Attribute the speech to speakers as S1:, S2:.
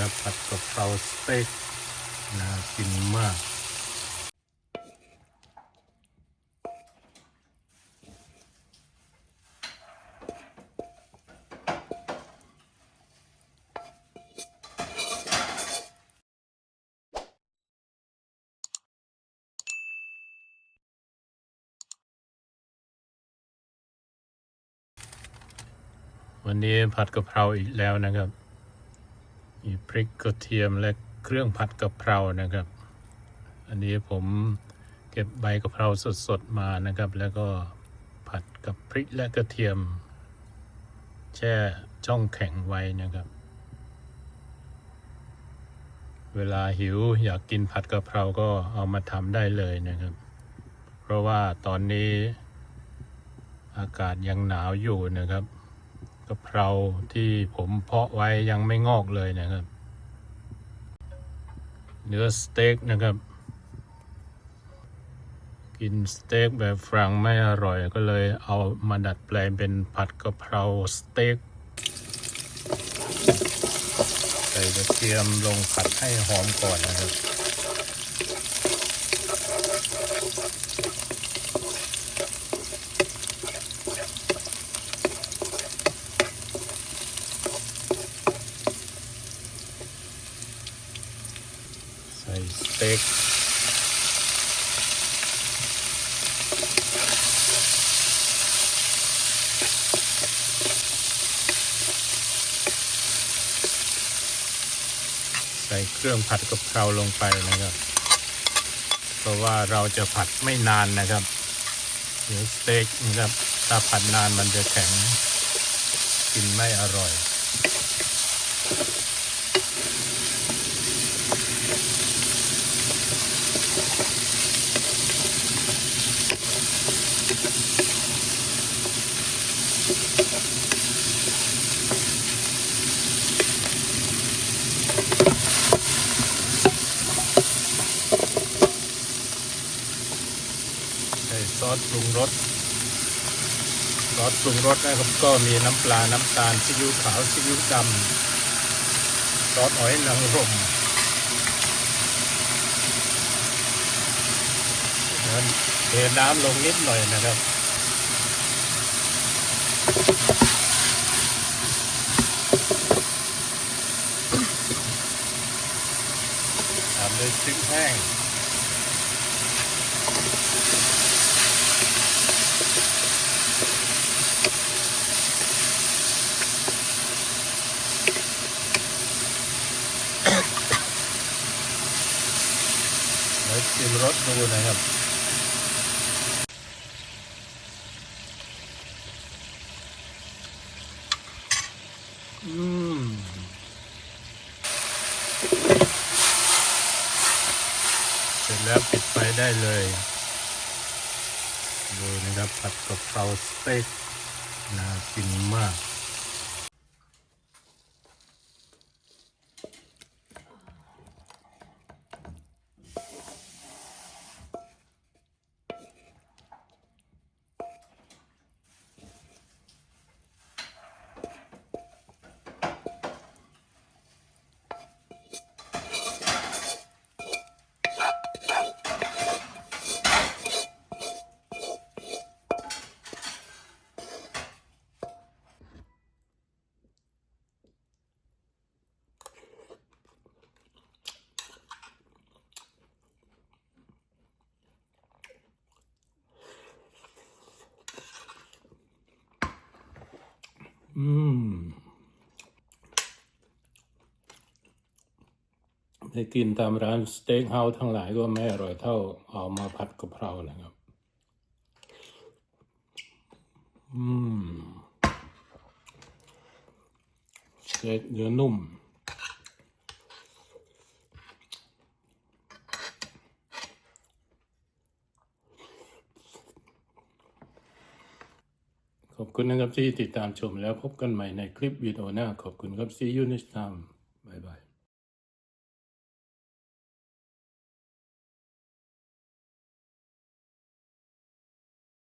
S1: นะครับผัดกะเพราสเต็กน่ากินมากวันนี้ผัดกะเพราอีกแล้วนะครับ มีพริกกระเทียมและเครื่องผัดกะเพรานะครับ อันนี้ผมเก็บใบกะเพราสดๆมานะครับ แล้วก็ผัดกับพริกและกระเทียม แช่ช่องแข็งไว้นะครับ เวลาหิวอยากกินผัดกะเพราก็เอามาทำได้เลยนะครับ เพราะว่าตอนนี้อากาศยังหนาวอยู่นะครับะเพราที่ผมเพาะไว้ยังไม่งอกเลยนะครับ เนื้อสเต็กนะครับ กินสเต็กแบบฝรั่งไม่อร่อยก็เลยเอามาดัดแปลงเป็นผัดกะเพราสเต็กใส่กระเทียมลงผัดให้หอมก่อนนะครับ ส่สเต็กใส่เครื่องผัดกะเพราลงไปนะครับ เพราะว่าเราจะผัดไม่นานนะครับเนื้อสเต็กนะครับ ถ้าผัดนานมันจะแข็ง กินไม่อร่อย อสปรุงรสซอสปรุงรสนะครับก็มีน้ำปลา น้ำตาลซีอิ๊วขาวซีอิ๊วดำซอสหอยนางรมนั้นเทน้ำลงนิดหน่อยนะครับตามด้วยพริกแห้ง แล้วชิมรสดูนะครับอืมเสร็จแล้วปิดไฟได้เลย ดูนะครับผัดกะเพราสเต็กน่ากินมาก อืม ได้กินตามร้านสเต็กเฮาส์ทั้งหลายก็ไม่อร่อยเท่าเอามาผัดกะเพรานะครับ อืมเต็กเนื้อนุ่ม อบคุณนะครับที่ติดตามชมแล้วพบกันใหม่ในคลิปวิดีโอหน้า ขอบคุณครับ see you next time บายบาย